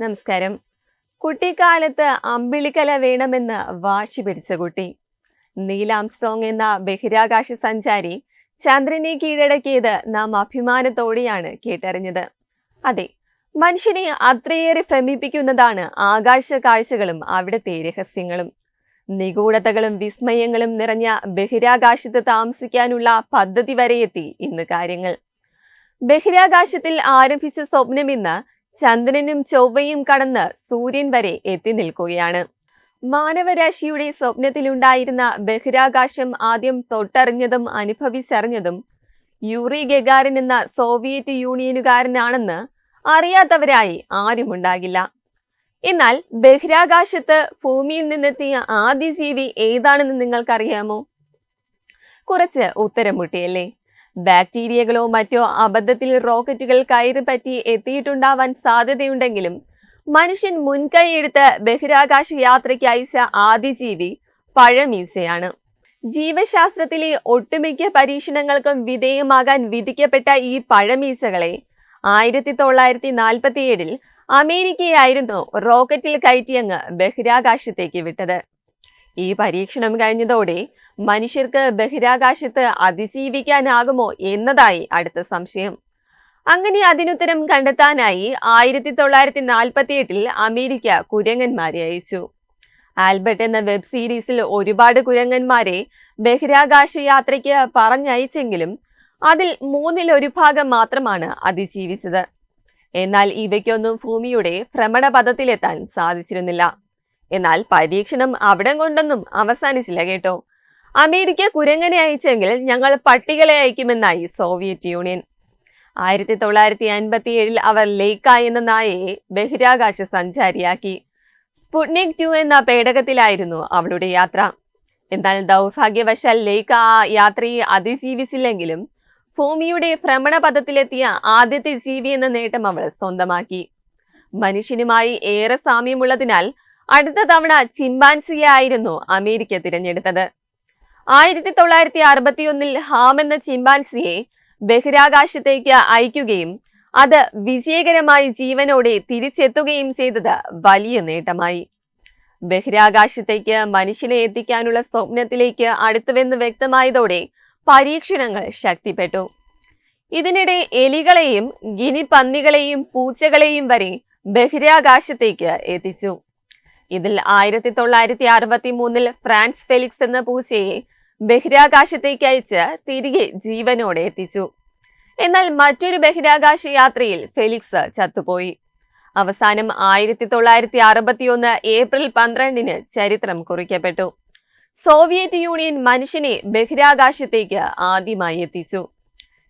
നമസ്കാരം. കുട്ടിക്കാലത്ത് അമ്പിളിക്കല വേണമെന്ന് വാശി പിടിച്ച കുട്ടി. നീലാംസ്ട്രോങ് എന്ന ബഹിരാകാശ സഞ്ചാരി ചന്ദ്രനെ കീഴടക്കിയത് നാം അഭിമാനത്തോടെയാണ് കേട്ടറിഞ്ഞത്. അതെ മനുഷ്യനെ അത്രയേറെ ഭ്രമിപ്പിക്കുന്നതാണ് ആകാശ കാഴ്ചകളും അവിടുത്തെ രഹസ്യങ്ങളും. നിഗൂഢതകളും വിസ്മയങ്ങളും നിറഞ്ഞ ബഹിരാകാശത്ത് താമസിക്കാനുള്ള പദ്ധതി വരെയെത്തി ഇന്ന് കാര്യങ്ങൾ. ബഹിരാകാശത്തിൽ ആരംഭിച്ച സ്വപ്നം ഇന്ന് ചന്ദ്രനും ചൊവ്വയും കടന്ന് സൂര്യൻ വരെ എത്തി നിൽക്കുകയാണ്. മാനവരാശിയുടെ സ്വപ്നത്തിലുണ്ടായിരുന്ന ബഹിരാകാശം ആദ്യം തൊട്ടറിഞ്ഞതും അനുഭവിച്ചറിഞ്ഞതും യൂറി ഗഗാരൻ എന്ന സോവിയറ്റ് യൂണിയനുകാരനാണെന്ന് അറിയാത്തവരായി ആരുമുണ്ടാകില്ല. എന്നാൽ ബഹിരാകാശത്ത് ഭൂമിയിൽ നിന്നെത്തിയ ആദ്യ ജീവി ഏതാണെന്ന് നിങ്ങൾക്കറിയാമോ? കുറച്ച് ഉത്തരം മുട്ടിയല്ലേ ബാക്ടീരിയകളോ മറ്റോ അബദ്ധത്തിൽ റോക്കറ്റുകൾ കയറി പറ്റി എത്തിയിട്ടുണ്ടാവാൻ സാധ്യതയുണ്ടെങ്കിലും മനുഷ്യൻ മുൻകൈയെടുത്ത് ബഹിരാകാശ യാത്രയ്ക്ക് അയച്ച ആദ്യ ജീവി പഴമീസയാണ്. ജീവശാസ്ത്രത്തിലെ ഒട്ടുമിക്ക പരീക്ഷണങ്ങൾക്കും വിധേയമാകാൻ വിധിക്കപ്പെട്ട ഈ പഴമീസകളെ ആയിരത്തി തൊള്ളായിരത്തി നാൽപ്പത്തിയേഴിൽ അമേരിക്കയായിരുന്നു റോക്കറ്റിൽ കയറ്റിയങ്ങ് ബഹിരാകാശത്തേക്ക് വിട്ടത്. ഈ പരീക്ഷണം കഴിഞ്ഞതോടെ മനുഷ്യർക്ക് ബഹിരാകാശത്ത് അതിജീവിക്കാനാകുമോ എന്നതായി അടുത്ത സംശയം. അങ്ങനെ അതിനുത്തരം കണ്ടെത്താനായി ആയിരത്തി തൊള്ളായിരത്തി നാൽപ്പത്തി എട്ടിൽ അമേരിക്ക കുരങ്ങന്മാരെ അയച്ചു. ആൽബർട്ട് എന്ന വെബ് സീരീസിൽ ഒരുപാട് കുരങ്ങന്മാരെ ബഹിരാകാശ യാത്രയ്ക്ക് പറഞ്ഞയച്ചെങ്കിലും അതിൽ മൂന്നിൽ ഒരു ഭാഗം മാത്രമാണ് അതിജീവിച്ചത്. എന്നാൽ ഇവയ്ക്കൊന്നും ഭൂമിയുടെ ഭ്രമണപഥത്തിലെത്താൻ സാധിച്ചിരുന്നില്ല. എന്നാൽ പരീക്ഷണം അവിടെ കൊണ്ടൊന്നും അവസാനിച്ചില്ല കേട്ടോ. അമേരിക്ക കുരങ്ങനെ അയച്ചെങ്കിൽ ഞങ്ങൾ പട്ടികളെ അയക്കുമെന്നായി സോവിയറ്റ് യൂണിയൻ. ആയിരത്തി തൊള്ളായിരത്തി അൻപത്തി ഏഴിൽ അവർ ലേക്ക എന്ന നായയെ ബഹിരാകാശ സഞ്ചാരിയാക്കി. സ്പുട്നിക് ടു എന്ന പേടകത്തിലായിരുന്നു അവളുടെ യാത്ര. എന്നാൽ ദൗർഭാഗ്യവശാൽ ലേക്ക ആ യാത്രയെ അതിജീവിച്ചില്ലെങ്കിലും ഭൂമിയുടെ ഭ്രമണപഥത്തിലെത്തിയ ആദ്യത്തെ ജീവി എന്ന നേട്ടം അവൾ സ്വന്തമാക്കി. മനുഷ്യനുമായി ഏറെ സാമ്യമുള്ളതിനാൽ അടുത്ത തവണ ചിമ്പാൻസിയെ ആയിരുന്നു അമേരിക്ക തിരഞ്ഞെടുത്തത്. ആയിരത്തി തൊള്ളായിരത്തി അറുപത്തിയൊന്നിൽ ഹാം എന്ന ചിമ്പാൻസിയെ ബഹിരാകാശത്തേക്ക് അയക്കുകയും അത് വിജയകരമായി ജീവനോടെ തിരിച്ചെത്തുകയും ചെയ്തത് വലിയ നേട്ടമായി. ബഹിരാകാശത്തേക്ക് മനുഷ്യനെ എത്തിക്കാനുള്ള സ്വപ്നത്തിലേക്ക് അടുത്തുവെന്ന് വ്യക്തമായതോടെ പരീക്ഷണങ്ങൾ ശക്തിപ്പെട്ടു. ഇതിനിടെ എലികളെയും ഗിനി പന്നികളെയും പൂച്ചകളെയും വരെ ബഹിരാകാശത്തേക്ക് എത്തിച്ചു. ഇതിൽ ആയിരത്തി തൊള്ളായിരത്തി അറുപത്തി മൂന്നിൽ ഫ്രാൻസ് ഫെലിക്സ് എന്ന പൂച്ചയെ ബഹിരാകാശത്തേക്ക് അയച്ച് തിരികെ ജീവനോടെ എത്തിച്ചു. എന്നാൽ മറ്റൊരു ബഹിരാകാശ യാത്രയിൽ ഫെലിക്സ് ചത്തുപോയി. അവസാനം ആയിരത്തി തൊള്ളായിരത്തി അറുപത്തിയൊന്ന് ഏപ്രിൽ പന്ത്രണ്ടിന് ചരിത്രം കുറിക്കപ്പെട്ടു. സോവിയറ്റ് യൂണിയൻ മനുഷ്യനെ ബഹിരാകാശത്തേക്ക് ആദ്യമായി എത്തിച്ചു.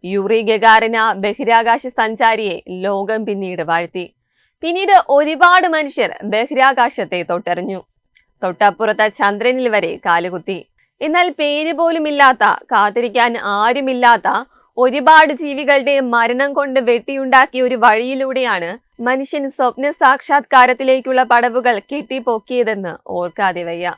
യൂറി ഗഗാറിന ബഹിരാകാശ സഞ്ചാരിയെ ലോകം പിന്നീട് വാഴ്ത്തി. പിന്നീട് ഒരുപാട് മനുഷ്യർ ബഹിരാകാശത്തെ തൊട്ടറിഞ്ഞു. തൊട്ടപ്പുറത്തെ ചന്ദ്രനിൽ വരെ കാലുകുത്തി. എന്നാൽ പേര് പോലുമില്ലാത്ത കാത്തിരിക്കാൻ ആരുമില്ലാത്ത ഒരുപാട് ജീവികളുടെ മരണം കൊണ്ട് വെട്ടിയുണ്ടാക്കിയ ഒരു വഴിയിലൂടെയാണ് മനുഷ്യൻ സ്വപ്ന സാക്ഷാത്കാരത്തിലേക്കുള്ള പടവുകൾ കെട്ടിപ്പൊക്കിയതെന്ന് ഓർക്കാതെ വയ്യ.